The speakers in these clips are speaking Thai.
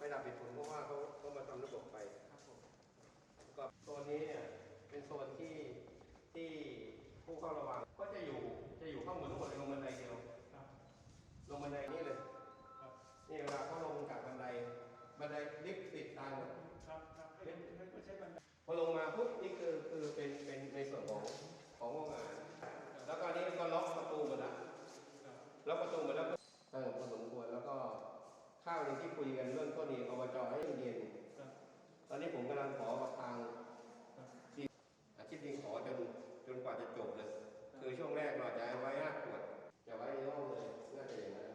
ไม่ดับเหตุผลเพราะว่าเขาเขามาทำระบบไปครับผมก็โซนนี้เนี่ยเป็นโซนที่ที่ผู้เข้าระวังก็จะอยู่จะอยู่ข้างบนทั้งหมดเลยลงบันไดเดียวครับลงบันไดนี่เลยครับนี่เวลาเขาลงจากบันไดบันไดลิฟต์ติดตามหมดครับครับให้ให้ไม่ใช่บันไดพอลงมาปุ๊บนี่คือคือเป็นเป็นในส่วนของของห้องงานแล้วก็อันนี้ก็ล็อกประตูหมดแล้วครับล็อกประตู ในที่คุยกันเรื่องต้นนี้อบจให้เย็นครับตอนนี้ผมกำลังขอกับทางครับที่อาชีพนี้ขอจนจนกว่าจะจบเลย คือช่วงแรกเราจะไว้ห้าขวด จะไว้ในห้องเลยน่าจะอย่างนั้น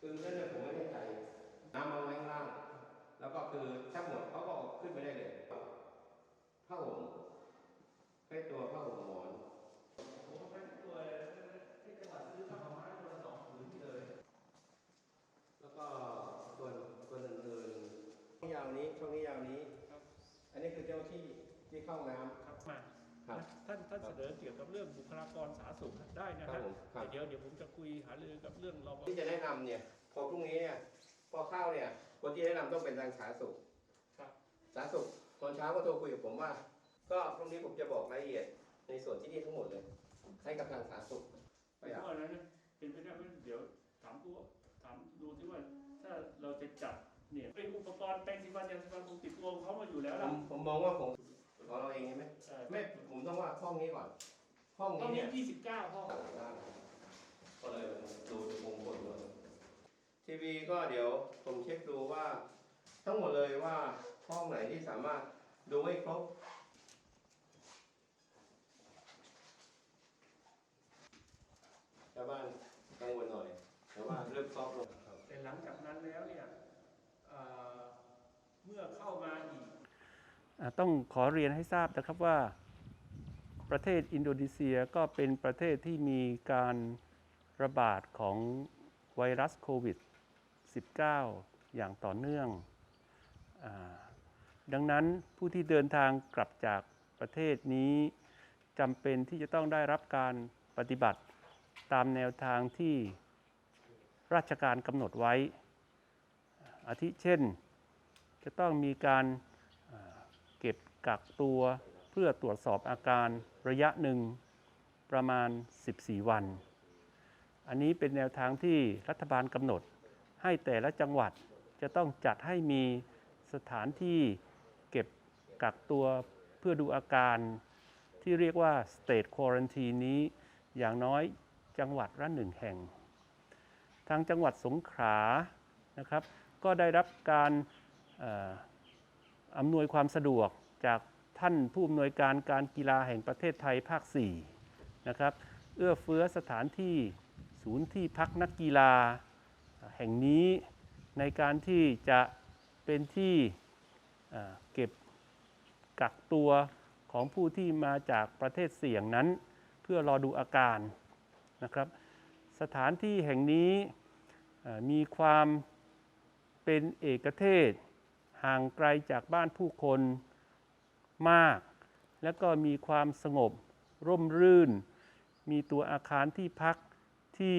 คือนั่นเนี่ยผมไม่แน่ใจน้ำมาไว้ข้างล่าง แล้วก็คือถ้าหมดเขาก็เอาขึ้นไปได้เลยผ้าห่มให้ตัวผ้าห่มหมอน ผมก็เป็นตัวที่จังหวัดซื้อผ้าขาวม้าตัวละสองผืนเลย แล้วก็ส่วนส่วนอื่นๆช่วงยาวนี้ ช่วงนี้ยาวนี้ ครับอันนี้คือเจ้าที่ที่เข้าน้ำ ครับมาครับท่านท่านเสนอเกี่ยวกับเรื่องบุคลากรสาธารณสุขได้นะคครัรับบผมครับ แต่เดี๋ยวเดี๋ยวผมจะคุยหารือกับเรื่องรอที่จะแนะนำเนี่ยพอพรุ่งนี้เนี่ยพอเข้าเนี่ยคนที่แนะนำต้องเป็นทางสาธารณสุขครับ สาธารณสุขตอนเช้าก็โทรคุยกับผมว่า ก็พรุ่งนี้ผมจะบอกรายละเอียดในส่วนที่นี่ทั้งหมดเลย ให้กับทางสาธารณสุขเพราะว่านั้นเป็นไปได้ไหมเดี๋ยวถามตัวถามดูที่ว่าถ้าเราจะจัด เนี่ยไออุปกรณ์แปรงสีฟันยาสีฟันคงติดตัวของเขามาอยู่แล้วผล่ะมผมมองว่าผมของเราเองใช่ไหมเอ่อไม่ผมต้องว่าห้องนี้ก่อน ห้องตอนนี้นี้เนี่ย29ห้องก็เลยดูมงคลหมดทีวีก็เดี๋ยวผมเช็คดูว่า ทั้งหมดเลยว่าห้องไหนที่สามารถดูให้ครบชาวบ้านกังวลหน่อยแต่ว่าเริ่มซอฟต์ลงครับ แต่หลังจากนั้นแล้วเนี่ยเอ่อเมื่อเข้ามาอีก อ่า ต้องขอเรียนให้ทราบนะครับว่า ประเทศอินโดนีเซียก็เป็นประเทศที่มีการระบาดของไวรัสโควิด -19 อย่างต่อเนื่องอดังนั้นผู้ที่เดินทางกลับจากประเทศนี้จำเป็นที่จะต้องได้รับการปฏิบัติตามแนวทางที่ราชการกำหนดไว้อาทิเช่น จะต้องมีการ เก็บกักตัวเพื่อตรวจสอบอาการระยะหนึ่งประมาณ 14 วัน อันนี้เป็นแนวทางที่รัฐบาลกำหนดให้แต่ละจังหวัดจะต้องจัดให้มีสถานที่เก็บกักตัวเพื่อดูอาการที่เรียกว่า state quarantine นี้ อย่างน้อยจังหวัดละหนึ่งแห่ง ทางจังหวัดสงขลานะครับ ก็ได้รับการ อำนวยความสะดวกจากท่านผู้อำนวยการการกีฬาแห่งประเทศไทยภาค 4 นะครับ เอื้อเฟื้อสถานที่ศูนย์ที่พักนักกีฬาแห่งนี้ในการที่จะเป็นที่เก็บกักตัวของผู้ที่มาจากประเทศเสี่ยงนั้น เพื่อรอดูอาการนะครับ สถานที่แห่งนี้มีความเป็นเอกเทศ ห่างไกลจากบ้านผู้คนมาก แล้วก็มีความสงบร่มรื่น มีตัวอาคารที่พักที่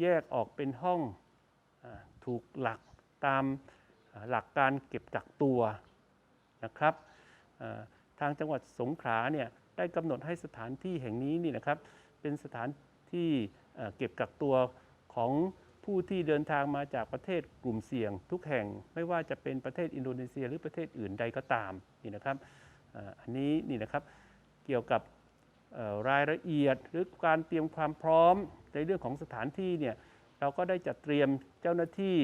แยกออกเป็นห้องอถูกหลักตามหลักการเก็บกักตัวนะครับทางจังหวัดสงขลาเนี่ยได้กำหนดให้สถานที่แห่งนี้นี่นะครับเป็นสถานที่เก็บกักตัวของ ผู้ที่เดินทางมาจากประเทศกลุ่มเสี่ยง ทุกแห่งไม่ว่าจะเป็นประเทศอินโดนีเซีย หรือประเทศอื่นใดก็ตามนี่นะครับอันนี้นี่นะครับเกี่ยวกับรายละเอียดหรือการเตรียมความพร้อมในเรื่องของสถานที่เนี่ยเราก็ได้จัดเตรียมเจ้าหน้าที่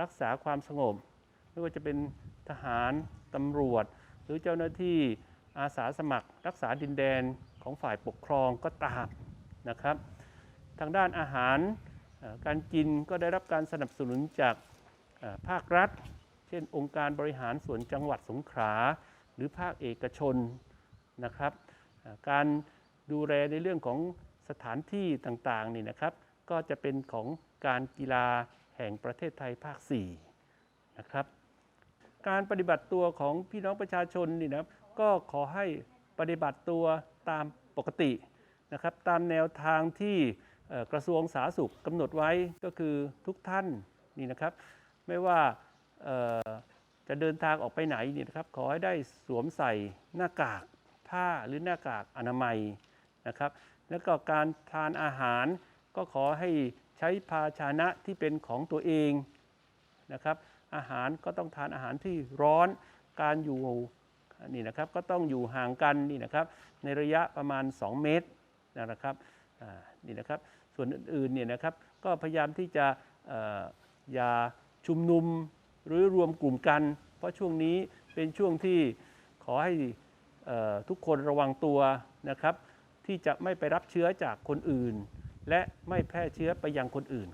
รักษาความสงบ ไม่ว่าจะเป็นทหารตำรวจ หรือเจ้าหน้าที่อาสาสมัคร รักษาดินแดนของฝ่ายปกครองก็ตามนะครับ ทางด้านอาหาร การกินก็ได้รับการสนับสนุนจากภาครัฐ เช่น องค์การบริหารส่วนจังหวัดสงขลาหรือภาคเอกชนนะครับการดูแลในเรื่องของสถานที่ต่างๆนี่นะครับ ก็จะเป็นของการกีฬาแห่งประเทศไทยภาค 4 นะครับ การปฏิบัติตัวของพี่น้องประชาชนนี่นะครับก็ขอให้ปฏิบัติตัวตามปกตินะครับ ตามแนวทางที่ กระทรวงสาธารณสุขกำหนดไว้ก็คือทุกท่านนี่นะครับ ไม่ว่าจะเดินทางออกไปไหนนี่นะครับ ขอให้ได้สวมใส่หน้ากากผ้าหรือหน้ากากอนามัยนะครับ แล้วก็การทานอาหารก็ขอให้ใช้ภาชนะที่เป็นของตัวเองนะครับ อาหารก็ต้องทานอาหารที่ร้อนการอยู่นี่นะครับก็ต้องอยู่ห่างกันนี่นะครับ ในระยะประมาณ 2 เมตรนะครับนี่นะครับ ส่วนอื่นๆเนี่ยนะครับก็พยายามที่จะออย่าชุมนุมหรือรวมกลุ่มกัน เพราะช่วงนี้เป็นช่วงที่ขอให้เอ่อทุกคนระวังตัวนะครับ ที่จะไม่ไปรับเชื้อจากคนอื่น และไม่แพร่เชื้อไปยังคนอื่น